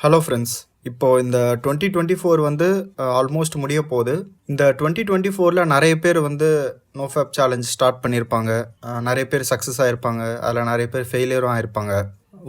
Hello friends இப்போ இந்த twenty twenty four வந்து uh, ஆல்மோஸ்ட் முடிய போகுது. இந்த டுவெண்ட்டி டுவெண்ட்டி ஃபோரில் நிறைய பேர் வந்து நோஃபேப் சேலஞ்ச் ஸ்டார்ட் பண்ணியிருப்பாங்க uh, நிறைய பேர் சக்ஸஸ் ஆகிருப்பாங்க அதில் நிறைய பேர் ஃபெயிலியரும் ஆகிருப்பாங்க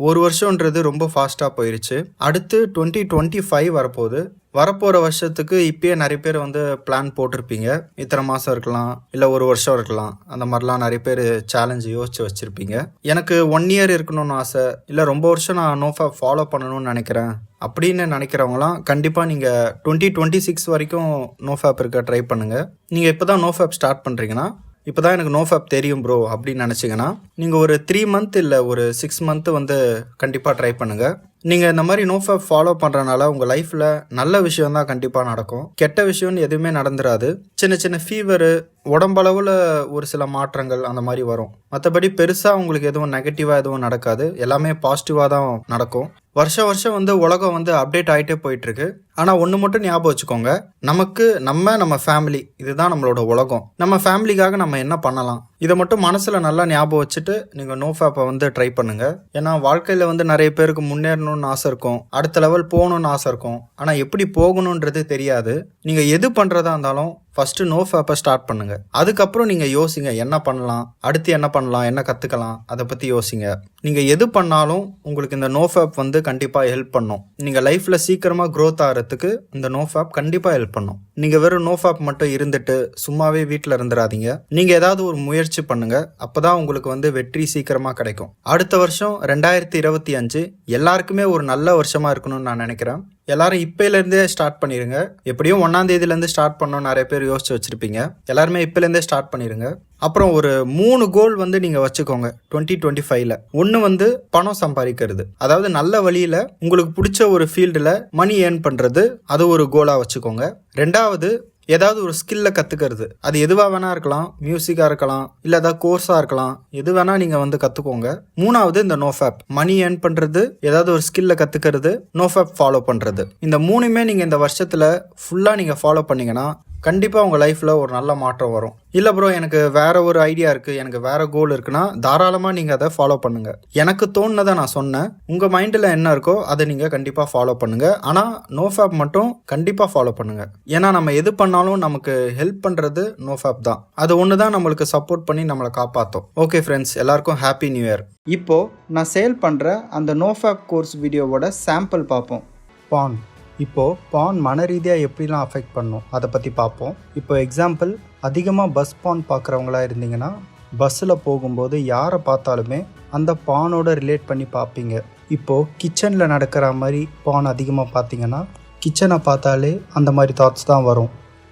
ஒரு வருஷன்றது ரொம்ப ஃபாஸ்ட்டாக போயிருச்சு. அடுத்து டுவெண்ட்டி டுவெண்ட்டி ஃபைவ் வரப்போகுது. வரப்போகிற வருஷத்துக்கு இப்பயே நிறைய பேர் வந்து பிளான் போட்டிருப்பீங்க. இத்தனை மாதம் இருக்கலாம் இல்லை ஒரு வருஷம் இருக்கலாம். அந்த மாதிரிலாம் நிறைய பேர் சேலஞ்சு யோசிச்சு வச்சுருப்பீங்க. எனக்கு ஒன் இயர் இருக்கணும்னு ஆசை இல்லை ரொம்ப வருஷம் நான் நோஃபா ஃபாலோ பண்ணணும்னு நினைக்கிறேன் அப்படின்னு நினைக்கிறவங்களாம் கண்டிப்பாக நீங்கள் டுவெண்ட்டி டுவெண்ட்டி சிக்ஸ் வரைக்கும் நோஃபேப் இருக்க ட்ரை பண்ணுங்கள் நீங்கள் இப்போ தான் நோஃபேப் ஸ்டார்ட் பண்ணுறீங்கன்னா இப்போ தான் எனக்கு நோஃபேப் தெரியும் ப்ரோ அப்படின்னு நினச்சிங்கன்னா நீங்கள் ஒரு த்ரீ மந்த் இல்லை ஒரு சிக்ஸ் மந்த்து வந்து கண்டிப்பாக ட்ரை பண்ணுங்கள் நீங்கள் இந்த மாதிரி நோஃபை ஃபாலோ பண்ணுறனால உங்கள் லைஃப்பில் நல்ல விஷயம் தான் கண்டிப்பாக நடக்கும். கெட்ட விஷயம்னு எதுவுமே நடந்துராது. சின்ன சின்ன ஃபீவரு உடம்பளவில் ஒரு சில மாற்றங்கள் அந்த மாதிரி வரும். மற்றபடி பெருசாக உங்களுக்கு எதுவும் நெகட்டிவாக எதுவும் நடக்காது. எல்லாமே பாசிட்டிவாக தான் நடக்கும். வருஷம் வருஷம் வந்து உலகம் வந்து அப்டேட் ஆகிட்டே போயிட்டுருக்கு. ஆனால் ஒன்று மட்டும் ஞாபகம் வச்சுக்கோங்க. நமக்கு நம்ம நம்ம ஃபேமிலி இதுதான் நம்மளோட உலகம். நம்ம ஃபேமிலிக்காக நம்ம என்ன பண்ணலாம்? இதை மட்டும் மனசில் நல்லா ஞாபகம் வச்சுட்டு நீங்கள் நோ ஃபேப்பை வந்து ட்ரை பண்ணுங்கள் ஏன்னா வாழ்க்கையில் வந்து நிறைய பேருக்கு முன்னேறணும்னு ஆசை இருக்கும். அடுத்த லெவல் போகணும்னு ஆசை இருக்கும். ஆனால் எப்படி போகணுன்றது தெரியாது. நீங்கள் எது பண்ணுறதா இருந்தாலும் ஃபர்ஸ்ட் நோ ஃபேப்பை ஸ்டார்ட் பண்ணுங்க. அதுக்கப்புறம் நீங்க யோசிங்க என்ன பண்ணலாம்? அடுத்து என்ன பண்ணலாம்? என்ன கத்துக்கலாம்? அதை பத்தி யோசிங்க. நீங்க எது பண்ணாலும் உங்களுக்கு இந்த நோ ஃபேப் வந்து கண்டிப்பா ஹெல்ப் பண்ணும். நீங்க லைஃப்ல சீக்கிரமா க்ரோத் ஆகிறதுக்கு இந்த நோ ஃபேப் கண்டிப்பா ஹெல்ப் பண்ணும். நீங்க வெறும் நோ ஃபேப் மட்டும் இருந்துட்டு சும்மாவே வீட்டில் இருந்துடாதீங்க நீங்க ஏதாவது ஒரு முயற்சி பண்ணுங்க. அப்பதான் உங்களுக்கு வந்து வெற்றி சீக்கிரமா கிடைக்கும். அடுத்த வருஷம் ரெண்டாயிரத்தி இருபத்தி அஞ்சு எல்லாருக்குமே ஒரு நல்ல வருஷமா இருக்கணும்னு நான் நினைக்கிறேன். எல்லாரும் இப்பையிலேருந்தே ஸ்டார்ட் பண்ணிடுங்க எப்படியும் ஒன்றாம் தேதியிலேருந்து ஸ்டார்ட் பண்ணணும் நிறைய பேர் யோசிச்சு வச்சுருப்பீங்க. எல்லாருமே இப்போலேருந்தே ஸ்டார்ட் பண்ணிடுங்க அப்புறம் ஒரு மூணு கோல் வந்து நீங்கள் வச்சுக்கோங்க டுவெண்ட்டி டுவெண்ட்டி ஃபைவ்ல ஒன்று வந்து பணம் சம்பாதிக்கிறது. அதாவது நல்ல வழியில் உங்களுக்கு பிடிச்ச ஒரு ஃபீல்டில் மணி ஏர்ன் பண்ணுறது அது ஒரு கோலாக வச்சுக்கோங்க. ரெண்டாவது ஏதாவது ஒரு ஸ்கில்ல கத்துக்கிறது. அது எதுவாக வேணா இருக்கலாம். மியூசிக்காக இருக்கலாம். இல்லை ஏதாவது கோர்ஸாக இருக்கலாம். எது வேணா நீங்கள் வந்து கற்றுக்கோங்க மூணாவது இந்த நோஃபேப் மணி ஏர்ன் பண்ணுறது ஏதாவது ஒரு ஸ்கில்ல கற்றுக்கிறது நோஃபேப் ஃபாலோ பண்ணுறது இந்த மூணுமே நீங்கள் இந்த வருஷத்தில் ஃபுல்லாக நீங்கள் ஃபாலோ பண்ணீங்கன்னா கண்டிப்பாக உங்கள் லைஃப்பில் ஒரு நல்ல மாற்றம் வரும். இல்லை ப்ரோ எனக்கு வேற ஒரு ஐடியா இருக்குது எனக்கு வேற கோல் இருக்குன்னா தாராளமாக நீங்கள் அதை ஃபாலோ பண்ணுங்கள் எனக்கு தோணுனதை நான் சொன்னேன். உங்கள் மைண்டில் என்ன இருக்கோ அதை நீங்கள் கண்டிப்பாக ஃபாலோ பண்ணுங்கள் ஆனால் நோஃபேப் மட்டும் கண்டிப்பாக ஃபாலோ பண்ணுங்கள் ஏன்னா நம்ம எது பண்ணாலும் நமக்கு ஹெல்ப் பண்ணுறது நோஃபேப் தான். அது ஒன்று தான் நம்மளுக்கு சப்போர்ட் பண்ணி நம்மளை காப்பாற்றும் ஓகே ஃப்ரெண்ட்ஸ் எல்லாருக்கும் ஹாப்பி நியூ இயர் இப்போது நான் சேல் பண்ணுற அந்த நோஃபேப் கோர்ஸ் வீடியோவோட சாம்பிள் பார்ப்போம். பான். இப்போது பான் மன ரீதியாக எப்படிலாம் அஃபெக்ட் பண்ணும்? அதை பற்றி பார்ப்போம். இப்போ எக்ஸாம்பிள் அதிகமாக பஸ் பான் பார்க்குறவங்களா இருந்தீங்கன்னா பஸ்ஸில் போகும்போது யாரை பார்த்தாலுமே அந்த பானோட ரிலேட் பண்ணி பார்ப்பீங்க. இப்போது கிச்சனில் நடக்கிற மாதிரி பான் அதிகமாக பார்த்தீங்கன்னா கிச்சனை பார்த்தாலே அந்த மாதிரி தாட்ஸ் தான் வரும்.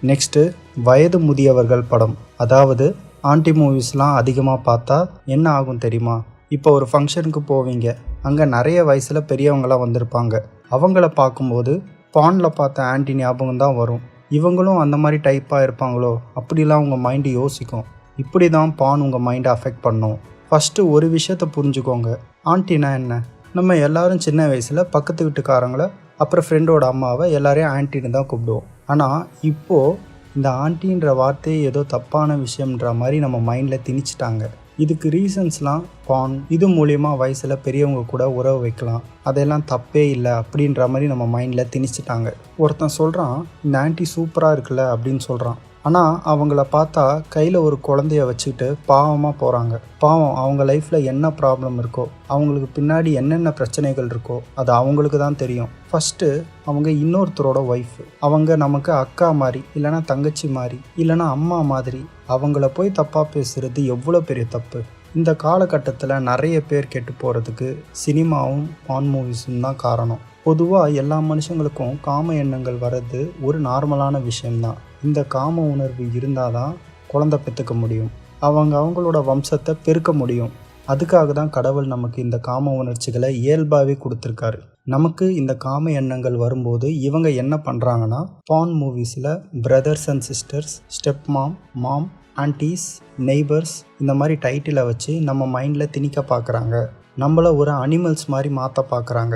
நெக்ஸ்ட்டு வயது முதியவர்கள் படம். அதாவது ஆண்டி மூவிஸ்லாம் அதிகமாக பார்த்தா என்ன ஆகும் தெரியுமா? இப்போ ஒரு ஃபங்க்ஷனுக்கு போவீங்க. அங்கே நிறைய வயசில் பெரியவங்களாம் வந்திருப்பாங்க. அவங்கள பார்க்கும்போது பானில் பார்த்த ஆன்டி ஞாபகம் தான் வரும். இவங்களும் அந்த மாதிரி டைப்பாக இருப்பாங்களோ? அப்படிலாம் உங்கள் மைண்டு யோசிக்கும். இப்படி தான் பான் உங்கள் மைண்டை அஃபெக்ட் பண்ணும். ஃபஸ்ட்டு ஒரு விஷயத்தை புரிஞ்சுக்கோங்க. ஆன்ட்டினா என்ன? நம்ம எல்லாரும் சின்ன வயசில் பக்கத்து வீட்டுக்காரங்களை அப்புறம் ஃப்ரெண்டோட அம்மாவை எல்லாரையும் ஆன்ட்டின்னு தான் கூப்பிடுவோம். ஆனால் இப்போது இந்த ஆன்ட்டின்ற வார்த்தையே ஏதோ தப்பான விஷயம்ன்ற மாதிரி நம்ம மைண்டில் திணிச்சிட்டாங்க. இதுக்கு ரீசன்ஸ்லாம் பான் இது மூலயமா வயசில் பெரியவங்க கூட உறவு வைக்கலாம். அதெல்லாம் தப்பே இல்லை அப்படின்ற மாதிரி நம்ம மைண்டில் திணிச்சிட்டாங்க. ஒருத்தன் சொல்கிறான் இந்த ஆன்ட்டி சூப்பராக இருக்குல்ல அப்படின்னு சொல்கிறான் ஆனால் அவங்கள பார்த்தா கையில் ஒரு குழந்தைய வச்சுக்கிட்டு பாவமாக போகிறாங்க பாவம் அவங்க லைஃப்பில் என்ன ப்ராப்ளம் இருக்கோ அவங்களுக்கு பின்னாடி என்னென்ன பிரச்சனைகள் இருக்கோ அது அவங்களுக்கு தான் தெரியும். ஃபஸ்ட்டு அவங்க இன்னொருத்தரோட ஒய்ஃப் அவங்க நமக்கு அக்கா மாதிரி இல்லைன்னா தங்கச்சி மாதிரி இல்லைன்னா அம்மா மாதிரி அவங்கள போய் தப்பாக பேசுகிறது எவ்வளோ பெரிய தப்பு? இந்த காலகட்டத்தில் நிறைய பேர் கெட்டு போகிறதுக்கு சினிமாவும் பான் மூவிஸும் தான் காரணம். பொதுவாக எல்லா மனுஷங்களுக்கும் காம எண்ணங்கள் வர்றது ஒரு நார்மலான விஷயம்தான். இந்த காம உணர்வு இருந்தால் தான் குழந்தை பெற்றுக்க முடியும். அவங்க அவங்களோட வம்சத்தை பெருக்க முடியும். அதுக்காக தான் கடவுள் நமக்கு இந்த காம உணர்ச்சிகளை இயல்பாகவே கொடுத்துருக்காரு. நமக்கு இந்த காம எண்ணங்கள் வரும்போது இவங்க என்ன பண்ணுறாங்கன்னா பான் மூவிஸில் brothers and sisters step mom mom aunties neighbours இந்த மாதிரி டைட்டிலை வச்சு நம்ம மைண்டில் திணிக்க பார்க்குறாங்க நம்மள ஒரு அனிமல்ஸ் மாதிரி மாற்ற பார்க்குறாங்க